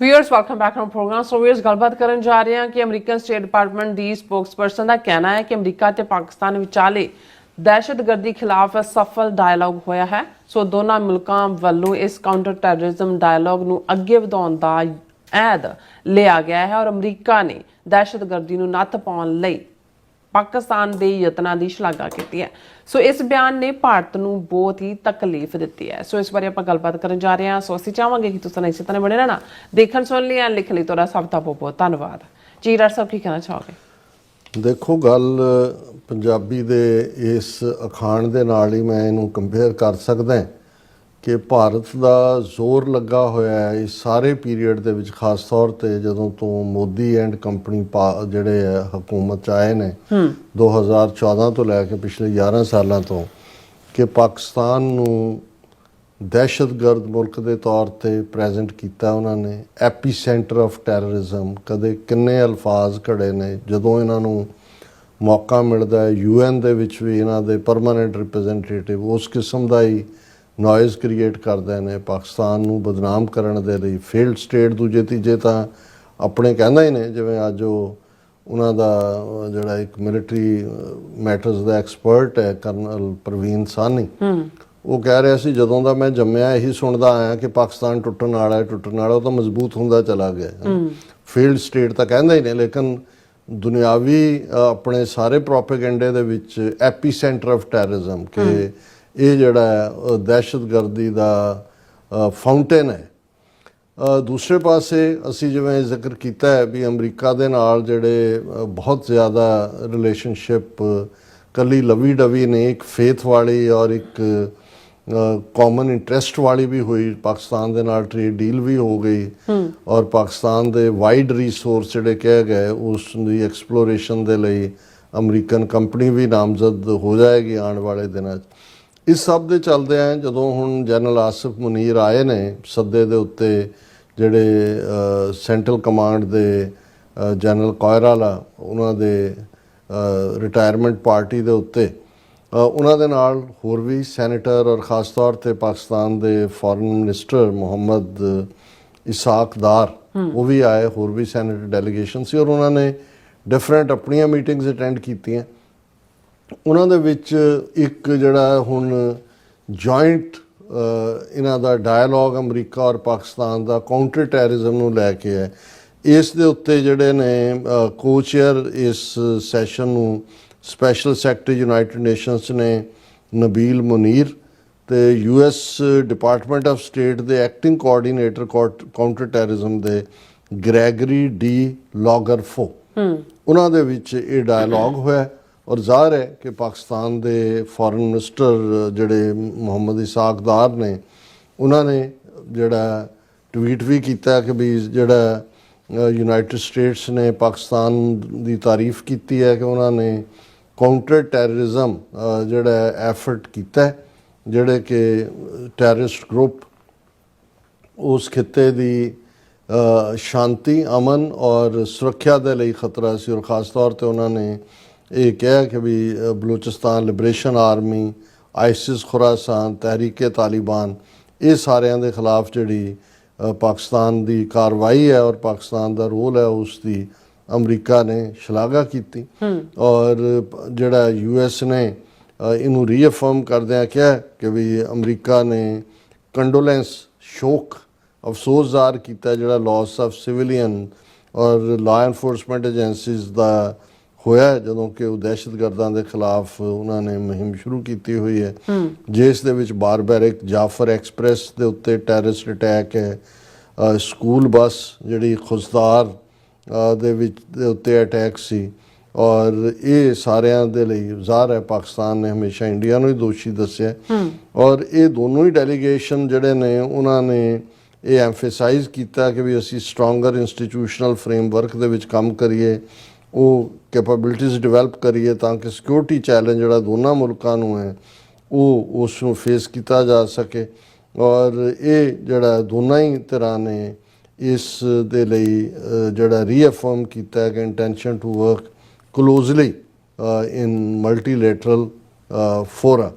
Viewers welcome back to programme so viewers ਗੱਲਬਾਤ ਕਰਨ ਜਾ ਰਹੇ ਹਾਂ ਕਿ ਅਮਰੀਕਨ ਸਟੇਟ ਡਿਪਾਰਟਮੈਂਟ ਦੀ ਸਪੋਕਸਪਰਸਨ ਦਾ ਕਹਿਣਾ ਹੈ ਕਿ ਅਮਰੀਕਾ ਤੇ ਪਾਕਿਸਤਾਨ ਵਿਚਾਲੇ ਦਹਿਸ਼ਤਗਰਦੀ ਖਿਲਾਫ ਸਫਲ ਡਾਇਲਾਗ ਹੋਇਆ ਹੈ। ਸੋ ਦੋਨਾਂ ਮੁਲਕਾਂ ਵੱਲੋਂ ਇਸ ਕਾਊਂਟਰ ਟੈਰਰਿਜ਼ਮ ਡਾਇਲਾਗ ਨੂੰ ਅੱਗੇ ਵਧਾਉਣ ਦਾ ਐਦ ਲਿਆ ਗਿਆ ਹੈ ਔਰ ਅਮਰੀਕਾ ਨੇ ਦਹਿਸ਼ਤਗਰਦੀ ਨੂੰ ਨੱਥ ਪਾਉਣ ਲਈ ਪਾਕਿਸਤਾਨ ਦੇ ਯਤਨਾਂ ਦੀ ਸ਼ਲਾਘਾ ਕੀਤੀ ਹੈ। ਸੋ ਇਸ ਬਿਆਨ ਨੇ ਭਾਰਤ ਨੂੰ ਬਹੁਤ ਹੀ ਤਕਲੀਫ ਦਿੱਤੀ ਹੈ। ਸੋ ਇਸ ਬਾਰੇ ਆਪਾਂ ਗੱਲਬਾਤ ਕਰਨ ਜਾ ਰਹੇ ਹਾਂ। ਸੋ ਅਸੀਂ ਚਾਹਾਂਗੇ ਕਿ ਤੁਸੀਂ ਇਸੇ ਤਰ੍ਹਾਂ ਬਣੇ ਰਹਿਣਾ। ਦੇਖਣ ਸੁਣ ਲਈ ਐਂ ਲਿਖ ਲਈ ਤੁਹਾਡਾ ਸਭ ਦਾ ਬਹੁਤ ਬਹੁਤ ਧੰਨਵਾਦ। ਜੀ, ਡਾਕਟਰ ਸਾਹਿਬ, ਕੀ ਕਹਿਣਾ ਚਾਹੋਗੇ? ਦੇਖੋ, ਗੱਲ ਪੰਜਾਬੀ ਦੇ ਇਸ ਅਖਾਣ ਦੇ ਨਾਲ ਹੀ ਮੈਂ ਇਹਨੂੰ ਕੰਪੇਅਰ ਕਰ ਸਕਦਾ ਹਾਂ। ਕਿ ਭਾਰਤ ਦਾ ਜ਼ੋਰ ਲੱਗਾ ਹੋਇਆ ਹੈ ਇਸ ਸਾਰੇ ਪੀਰੀਅਡ ਦੇ ਵਿੱਚ ਖਾਸ ਤੌਰ ਤੇ ਜਦੋਂ ਤੋਂ ਮੋਦੀ ਐਂਡ ਕੰਪਨੀ ਜਿਹੜੇ ਹੈ ਹਕੂਮਤ 'ਚ ਆਏ ਨੇ 2014 ਤੋਂ ਲੈ ਕੇ ਪਿਛਲੇ 11 ਸਾਲਾਂ ਤੋਂ ਕਿ ਪਾਕਿਸਤਾਨ ਨੂੰ ਦਹਿਸ਼ਤਗਰਦ ਮੁਲਕ ਦੇ ਤੌਰ ਤੇ ਪ੍ਰੈਜ਼ੈਂਟ ਕੀਤਾ ਉਹਨਾਂ ਨੇ ਐਪੀ ਸੈਂਟਰ ਆਫ ਟੈਰਰਿਜ਼ਮ ਕਦੇ ਕਿੰਨੇ ਅਲਫਾਜ਼ ਘੜੇ ਨੇ ਜਦੋਂ ਇਹਨਾਂ ਨੂੰ ਮੌਕਾ ਮਿਲਦਾ ਹੈ ਯੂਐਨ ਦੇ ਵਿੱਚ ਵੀ ਇਹਨਾਂ ਦੇ ਪਰਮਾਨੈਂਟ ਰਿਪਰੈਜ਼ੈਂਟੇਟਿਵ ਉਸ ਕਿਸਮ ਦਾ ਹੀ ਨੋਇਜ਼ ਕ੍ਰੀਏਟ ਕਰਦੇ ਨੇ ਪਾਕਿਸਤਾਨ ਨੂੰ ਬਦਨਾਮ ਕਰਨ ਦੇ ਲਈ ਫੇਲਡ ਸਟੇਟ ਦੂਜੇ ਤੀਜੇ ਤਾਂ ਆਪਣੇ ਕਹਿੰਦਾ ਹੀ ਨੇ ਜਿਵੇਂ ਅੱਜ ਉਹ ਉਹਨਾਂ ਦਾ ਜਿਹੜਾ ਇੱਕ ਮਿਲਟਰੀ ਮੈਟਰਸ ਦਾ ਐਕਸਪਰਟ ਹੈ ਕਰਨਲ ਪ੍ਰਵੀਨ ਸਾਨੀ ਉਹ ਕਹਿ ਰਿਹਾ ਸੀ ਜਦੋਂ ਦਾ ਮੈਂ ਜੰਮਿਆ ਇਹੀ ਸੁਣਦਾ ਆਇਆ ਕਿ ਪਾਕਿਸਤਾਨ ਟੁੱਟਣ ਵਾਲਾ ਹੈ ਟੁੱਟਣ ਵਾਲਾ ਉਹ ਤਾਂ ਮਜ਼ਬੂਤ ਹੁੰਦਾ ਚਲਾ ਗਿਆ। ਫੀਲਡ ਸਟੇਟ ਤਾਂ ਕਹਿੰਦਾ ਹੀ ਨੇ ਲੇਕਿਨ ਦੁਨਿਆਵੀ ਆਪਣੇ ਸਾਰੇ ਪ੍ਰੋਪੇਗੈਂਡੇ ਦੇ ਵਿੱਚ ਐਪੀ ਸੈਂਟਰ ਆਫ ਟੈਰਰਿਜ਼ਮ ਕਿ ਇਹ ਜਿਹੜਾ ਹੈ, ਦਹਿਸ਼ਤਗਰਦੀ ਦਾ ਫਾਊਂਟੇਨ ਹੈ। ਦੂਸਰੇ ਪਾਸੇ ਅਸੀਂ ਜਿਵੇਂ ਜ਼ਿਕਰ ਕੀਤਾ ਹੈ ਵੀ ਅਮਰੀਕਾ ਦੇ ਨਾਲ ਜਿਹੜੇ ਬਹੁਤ ਜ਼ਿਆਦਾ ਰਿਲੇਸ਼ਨਸ਼ਿਪ ਕੱਲੀ ਲਵੀ ਡਵੀ ਨੇ ਇੱਕ ਫੇਥ ਵਾਲੀ ਔਰ ਇੱਕ ਕਾਮਨ ਇੰਟਰਸਟ ਵਾਲੀ ਵੀ ਹੋਈ। ਪਾਕਿਸਤਾਨ ਦੇ ਨਾਲ ਟ੍ਰੇਡ ਡੀਲ ਵੀ ਹੋ ਗਈ। ਔਰ ਪਾਕਿਸਤਾਨ ਦੇ ਵਾਈਡ ਰਿਸੋਰਸ ਜਿਹੜੇ ਕਹੇ ਗਏ ਉਸ ਦੀ ਐਕਸਪਲੋਰੇਸ਼ਨ ਦੇ ਲਈ ਅਮਰੀਕਨ ਕੰਪਨੀ ਵੀ ਨਾਮਜ਼ਦ ਹੋ ਜਾਏਗੀ ਆਉਣ ਵਾਲੇ ਦਿਨਾਂ 'ਚ। ਇਸ ਸਭ ਦੇ ਚੱਲਦੇ ਆ ਜਦੋਂ ਹੁਣ ਜਨਰਲ ਆਸਿਫ ਮੁਨੀਰ ਆਏ ਨੇ ਸੱਦੇ ਦੇ ਉੱਤੇ ਜਿਹੜੇ ਸੈਂਟਰਲ ਕਮਾਂਡ ਦੇ ਜਨਰਲ ਕੋਇਰਾਲਾ ਉਹਨਾਂ ਦੇ ਰਿਟਾਇਰਮੈਂਟ ਪਾਰਟੀ ਦੇ ਉੱਤੇ ਉਹਨਾਂ ਦੇ ਨਾਲ ਹੋਰ ਵੀ ਸੈਨੇਟਰ ਔਰ ਖਾਸ ਤੌਰ ਤੇ ਪਾਕਿਸਤਾਨ ਦੇ ਫੋਰਨ ਮਿਨਿਸਟਰ ਮੁਹੰਮਦ ਇਸਾਕ ਦਾਰ ਉਹ ਵੀ ਆਏ ਹੋਰ ਵੀ ਸੈਨੇਟਰ ਡੈਲੀਗੇਸ਼ਨ ਸੀ ਔਰ ਉਹਨਾਂ ਨੇ ਡਿਫਰੈਂਟ ਆਪਣੀਆਂ ਮੀਟਿੰਗਸ ਅਟੈਂਡ ਕੀਤੀਆਂ। ਉਹਨਾਂ ਦੇ ਵਿੱਚ ਇੱਕ ਜਿਹੜਾ ਹੁਣ ਜੁਆਇੰਟ ਇਹਨਾਂ ਦਾ ਡਾਇਲੋਗ ਅਮਰੀਕਾ ਔਰ ਪਾਕਿਸਤਾਨ ਦਾ ਕਾਊਂਟਰ ਟੈਰਰਿਜ਼ਮ ਨੂੰ ਲੈ ਕੇ ਹੈ। ਇਸ ਦੇ ਉੱਤੇ ਜਿਹੜੇ ਨੇ ਕੋਚੇਅਰ ਇਸ ਸੈਸ਼ਨ ਨੂੰ ਸਪੈਸ਼ਲ ਸੈਕਟਰੀ ਯੂਨਾਈਟਿਡ ਨੇਸ਼ਨਸ ਨੇ ਨਬੀਲ ਮੁਨੀਰ ਤੇ ਯੂਐਸ ਡਿਪਾਰਟਮੈਂਟ ਆਫ ਸਟੇਟ ਦੇ ਐਕਟਿੰਗ ਕੋਆਰਡੀਨੇਟਰ ਕਾਊਂਟਰ ਟੈਰਰਿਜ਼ਮ ਦੇ ਗ੍ਰੈਗਰੀ ਡੀ ਲੌਗਰਫੋ ਉਹਨਾਂ ਦੇ ਵਿੱਚ ਇਹ ਡਾਇਲੋਗ ਹੋਇਆ। ਔਰ ਜ਼ਾਹਰ ਹੈ ਕਿ ਪਾਕਿਸਤਾਨ ਦੇ ਫੋਰਨ ਮਿਨਿਸਟਰ ਜਿਹੜੇ ਮੁਹੰਮਦ ਇਸਾਕਦਾਰ ਨੇ, ਉਹਨਾਂ ਨੇ ਜਿਹੜਾ ਟਵੀਟ ਵੀ ਕੀਤਾ ਕਿ ਵੀ ਜਿਹੜਾ ਯੂਨਾਈਟਿਡ ਸਟੇਟਸ ਨੇ ਪਾਕਿਸਤਾਨ ਦੀ ਤਾਰੀਫ ਕੀਤੀ ਹੈ ਕਿ ਉਹਨਾਂ ਨੇ ਕਾਊਂਟਰ ਟੈਰਰਿਜ਼ਮ ਜਿਹੜਾ ਐਫਰਟ ਕੀਤਾ ਜਿਹੜੇ ਕਿ ਟੈਰਰਿਸਟ ਗਰੁੱਪ ਉਸ ਖਿੱਤੇ ਦੀ ਸ਼ਾਂਤੀ, ਅਮਨ ਔਰ ਸੁਰੱਖਿਆ ਦੇ ਲਈ ਖਤਰਾ ਸੀ ਔਰ ਖਾਸ ਤੌਰ ਤੇ ਉਹਨਾਂ ਨੇ ਇਹ ਕਿਹਾ ਕਿ ਵੀ Balochistan Liberation Army ISIS Khorasan Tehrik-e Taliban ਇਹ ਸਾਰਿਆਂ ਦੇ ਖਿਲਾਫ ਜਿਹੜੀ ਪਾਕਿਸਤਾਨ ਦੀ ਕਾਰਵਾਈ ਹੈ ਔਰ ਪਾਕਿਸਤਾਨ ਦਾ ਰੋਲ ਹੈ ਉਸ ਦੀ ਅਮਰੀਕਾ ਨੇ ਸ਼ਲਾਘਾ ਕੀਤੀ। ਔਰ ਜਿਹੜਾ ਯੂਐਸ ਨੇ ਇਹਨੂੰ ਰੀਅਫਰਮ ਕਰਦਿਆਂ ਕਿਹਾ ਕਿ ਵੀ ਅਮਰੀਕਾ ਨੇ ਕੰਡੋਲੈਂਸ ਸ਼ੋਕ ਅਫਸੋਸ ਜ਼ਾਹਰ ਕੀਤਾ ਜਿਹੜਾ ਲਾਸ ਆਫ ਸਿਵਿਲੀਅਨ ਔਰ ਲਾ ਐਨਫੋਰਸਮੈਂਟ ਏਜੰਸੀਜ਼ ਦਾ ਹੋਇਆ ਜਦੋਂ ਕਿ ਉਹ ਦਹਿਸ਼ਤਗਰਦਾਂ ਦੇ ਖਿਲਾਫ ਉਹਨਾਂ ਨੇ ਮੁਹਿੰਮ ਸ਼ੁਰੂ ਕੀਤੀ ਹੋਈ ਹੈ। ਜਿਸ ਦੇ ਵਿੱਚ ਬਾਰਬੈਰਿਕ ਜਾਫਰ ਐਕਸਪ੍ਰੈਸ ਦੇ ਉੱਤੇ ਟੈਰਰਿਸਟ ਅਟੈਕ ਹੈ। ਸਕੂਲ ਬੱਸ ਜਿਹੜੀ ਖੁਸਦਾਰ ਦੇ ਵਿੱਚ ਦੇ ਉੱਤੇ ਅਟੈਕ ਸੀ ਔਰ ਇਹ ਸਾਰਿਆਂ ਦੇ ਲਈ ਜ਼ਾਹਰ ਹੈ ਪਾਕਿਸਤਾਨ ਨੇ ਹਮੇਸ਼ਾ ਇੰਡੀਆ ਨੂੰ ਹੀ ਦੋਸ਼ੀ ਦੱਸਿਆ ਔਰ ਇਹ ਦੋਨੋਂ ਹੀ ਡੈਲੀਗੇਸ਼ਨ ਜਿਹੜੇ ਨੇ ਉਹਨਾਂ ਨੇ ਇਹ ਐਮਫਸਾਈਜ਼ ਕੀਤਾ ਕਿ ਵੀ ਅਸੀਂ ਸਟਰੋਂਗਰ ਇੰਸਟੀਟਿਊਸ਼ਨਲ ਫਰੇਮਵਰਕ ਦੇ ਵਿੱਚ ਕੰਮ ਕਰੀਏ। ਉਹ ਕੈਪੇਬਿਲਿਟੀਜ਼ ਡਿਵੈਲਪ ਕਰੀਏ ਤਾਂ ਕਿ ਸਿਕਿਉਰਿਟੀ ਚੈਲੰਜ ਜਿਹੜਾ ਦੋਨਾਂ ਮੁਲਕਾਂ ਨੂੰ ਹੈ ਉਹ ਉਸ ਨੂੰ ਫੇਸ ਕੀਤਾ ਜਾ ਸਕੇ। ਔਰ ਇਹ ਜਿਹੜਾ ਦੋਨਾਂ ਹੀ ਤਰ੍ਹਾਂ ਨੇ ਇਸ ਦੇ ਲਈ ਜਿਹੜਾ ਰੀਅਫਰਮ ਕੀਤਾ ਹੈ ਕਿ intention to work closely uh, in multilateral uh, fora,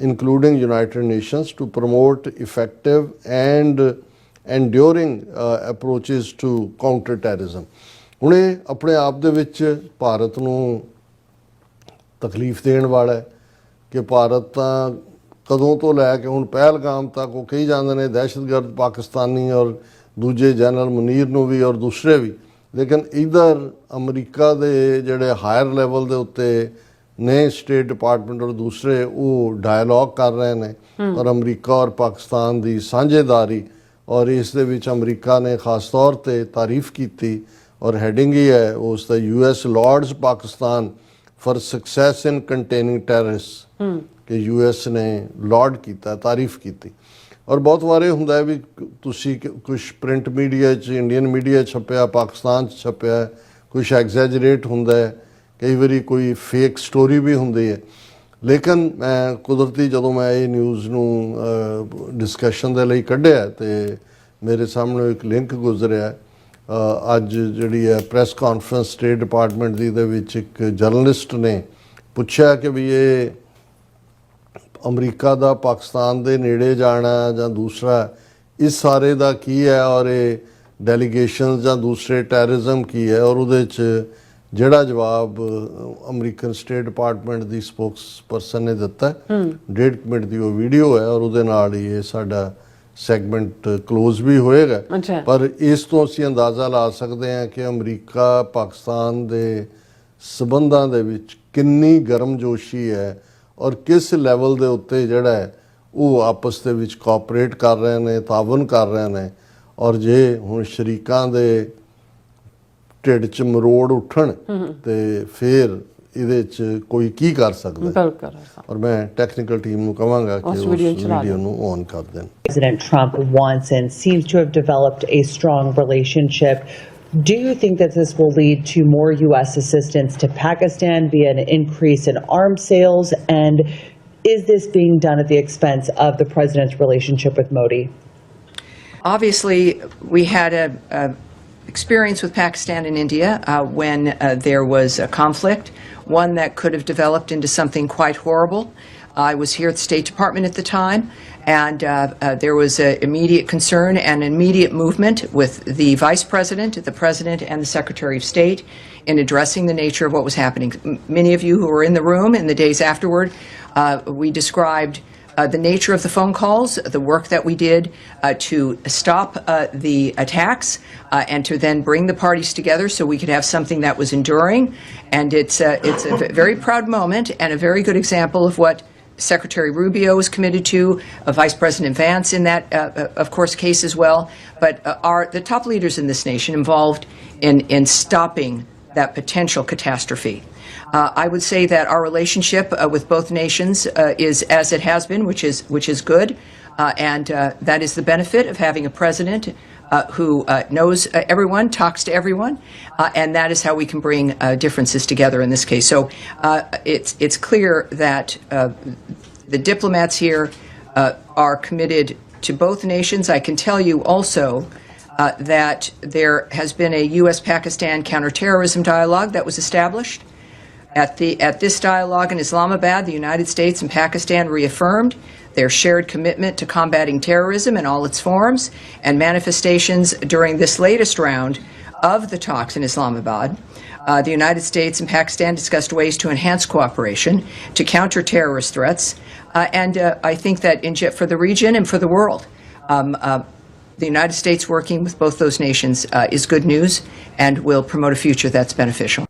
including United Nations, to promote effective and enduring approaches to counter terrorism ਹੁਣ ਇਹ ਆਪਣੇ ਆਪ ਦੇ ਵਿੱਚ ਭਾਰਤ ਨੂੰ ਤਕਲੀਫ ਦੇਣ ਵਾਲਾ ਹੈ ਕਿ ਭਾਰਤ ਤਾਂ ਕਦੋਂ ਤੋਂ ਲੈ ਕੇ ਹੁਣ ਪਹਿਲਗਾਮ ਤੱਕ ਉਹ ਕਹੀ ਜਾਂਦੇ ਨੇ ਦਹਿਸ਼ਤਗਰਦ ਪਾਕਿਸਤਾਨੀ ਔਰ ਦੂਜੇ ਜਨਰਲ ਮੁਨੀਰ ਨੂੰ ਵੀ ਔਰ ਦੂਸਰੇ ਵੀ। ਲੇਕਿਨ ਇਧਰ ਅਮਰੀਕਾ ਦੇ ਜਿਹੜੇ ਹਾਇਰ ਲੈਵਲ ਦੇ ਉੱਤੇ ਨੇ ਸਟੇਟ ਡਿਪਾਰਟਮੈਂਟ ਔਰ ਦੂਸਰੇ ਉਹ ਡਾਇਲੌਗ ਕਰ ਰਹੇ ਨੇ। ਔਰ ਅਮਰੀਕਾ ਔਰ ਪਾਕਿਸਤਾਨ ਦੀ ਸਾਂਝੇਦਾਰੀ ਔਰ ਇਸ ਦੇ ਵਿੱਚ ਅਮਰੀਕਾ ਨੇ ਖਾਸ ਤੌਰ ਤੇ ਤਾਰੀਫ ਕੀਤੀ ਔਰ ਹੈਡਿੰਗ ਹੀ ਹੈ ਉਸ ਦਾ US lauds Pakistan for success in containing terrorist ਕਿ ਯੂਐਸ ਨੇ ਲਾਰਡ ਕੀਤਾ ਤਾਰੀਫ ਕੀਤੀ। ਔਰ ਬਹੁਤ ਵਾਰੇ ਹੁੰਦਾ ਹੈ ਵੀ ਤੁਸੀਂ ਕੁਝ ਪ੍ਰਿੰਟ ਮੀਡੀਆ 'ਚ ਇੰਡੀਅਨ ਮੀਡੀਆ ਛਪਿਆ ਪਾਕਿਸਤਾਨ 'ਚ ਛਪਿਆ ਕੁਝ ਐਗਜ਼ੈਜਰੇਟ ਹੁੰਦਾ ਹੈ ਕਈ ਵਾਰੀ ਕੋਈ ਫੇਕ ਸਟੋਰੀ ਵੀ ਹੁੰਦੀ ਹੈ। ਲੇਕਿਨ ਮੈਂ ਕੁਦਰਤੀ ਜਦੋਂ ਮੈਂ ਇਹ ਨਿਊਜ਼ ਨੂੰ ਡਿਸਕਸ਼ਨ ਦੇ ਲਈ ਕੱਢਿਆ ਤੇ ਮੇਰੇ ਸਾਹਮਣੇ ਇੱਕ ਲਿੰਕ ਗੁਜ਼ਰਿਆ ਅੱਜ ਜਿਹੜੀ ਹੈ ਪ੍ਰੈਸ ਕਾਨਫਰੰਸ ਸਟੇਟ ਡਿਪਾਰਟਮੈਂਟ ਦੀ ਦੇ ਵਿੱਚ ਇੱਕ ਜਰਨਲਿਸਟ ਨੇ ਪੁੱਛਿਆ ਕਿ ਵੀ ਇਹ ਅਮਰੀਕਾ ਦਾ ਪਾਕਿਸਤਾਨ ਦੇ ਨੇੜੇ ਜਾਣਾ ਜਾਂ ਦੂਸਰਾ ਇਸ ਸਾਰੇ ਦਾ ਕੀ ਹੈ ਔਰ ਇਹ ਡੈਲੀਗੇਸ਼ਨ ਜਾਂ ਦੂਸਰੇ ਟੈਰਰਿਜ਼ਮ ਕੀ ਹੈ ਔਰ ਉਹਦੇ ਚ ਜਿਹੜਾ ਜਵਾਬ ਅਮਰੀਕਨ ਸਟੇਟ ਡਿਪਾਰਟਮੈਂਟ ਦੀ ਸਪੋਕਸ ਪਰਸਨ ਨੇ ਦਿੱਤਾ ਹੈ ਡੇਢ ਕੁ ਮਿੰਟ ਦੀ ਉਹ ਵੀਡੀਓ ਹੈ ਔਰ ਉਹਦੇ ਨਾਲ ਹੀ ਇਹ ਸਾਡਾ ਸੈਗਮੈਂਟ ক্লোਜ਼ ਵੀ ਹੋਏਗਾ। ਪਰ ਇਸ ਤੋਂ ਅਸੀਂ ਅੰਦਾਜ਼ਾ ਲਾ ਸਕਦੇ ਹਾਂ ਕਿ ਅਮਰੀਕਾ ਪਾਕਿਸਤਾਨ ਦੇ ਸਬੰਧਾਂ ਦੇ ਵਿੱਚ ਕਿੰਨੀ ਗਰਮਜੋਸ਼ੀ ਹੈ ਔਰ ਕਿਸ ਲੈਵਲ ਦੇ ਉੱਤੇ ਜਿਹੜਾ ਹੈ ਉਹ ਆਪਸ ਦੇ ਵਿੱਚ ਕੋਆਪਰੇਟ ਕਰ ਰਹੇ ਨੇ ਤਾਵਨ ਕਰ ਰਹੇ ਨੇ। ਔਰ ਜੇ ਹੁਣ ਸ਼ਰੀਕਾਂ ਦੇ ਢਿੱਡ 'ਚ ਮਰੋੜ ਉੱਠਣ ਤੇ ਫਿਰ ਇਹਦੇ 'ਚ ਕੋਈ ਕੀ ਕਰ ਸਕਦਾ ਹੈ? ਬਿਲਕੁਲ ਔਰ ਮੈਂ ਟੈਕਨੀਕਲ ਟੀਮ ਨੂੰ ਕਹਾਂਗਾ ਕਿ ਉਸ ਉਸ ਵੀਡੀਓ ਚਲਾ ਵੀਡੀਓ ਦਿਓ। ਨੂੰ ਔਨ ਕਰ ਦੇਣ President Trump wants and seems to have developed a strong relationship. Do you think that this will lead to more U.S. assistance to Pakistan via an increase in arms sales? And is this being done at the expense of the president's relationship with Modi? Obviously, we had a, a experience with Pakistan and India uh, when uh, there was a conflict, one that could have developed into something quite horrible. I was here at the State Department at the time, and uh, uh, there was an immediate concern and immediate movement with the Vice President, the President, and the Secretary of State in addressing the nature of what was happening. M- Many of you who were in the room in the days afterward, uh, we described uh, the nature of the phone calls, the work that we did uh, to stop uh, the attacks, uh, and to then bring the parties together so we could have something that was enduring. And it's uh, it's a very proud moment and a very good example of what Secretary Rubio is committed to, uh, Vice President Vance in that, uh, uh, of course, case as well. But uh, are the top leaders in this nation involved in in stopping that potential catastrophe? Uh, I would say that our relationship uh, with both nations uh, is as it has been, which is which is good, uh, and uh, that is the benefit of having a president uh, who uh, knows uh, everyone, talks to everyone, uh, and that is how we can bring uh, differences together in this case. So uh, it's it's clear that uh, the diplomats here uh, are committed to both nations. I can tell you also. Uh, that there has been a U.S. Pakistan counterterrorism dialogue that was established. At, the, at this dialogue in Islamabad, the United States and Pakistan reaffirmed their shared commitment to combating terrorism in all its forms and manifestations during this latest round of the talks in Islamabad. Uh, the United States and Pakistan discussed ways to enhance cooperation to counter terrorist threats, uh, and uh, I think that in, for the region and for the world, um, uh, the United States working with both those nations uh, is good news and will promote a future that's beneficial.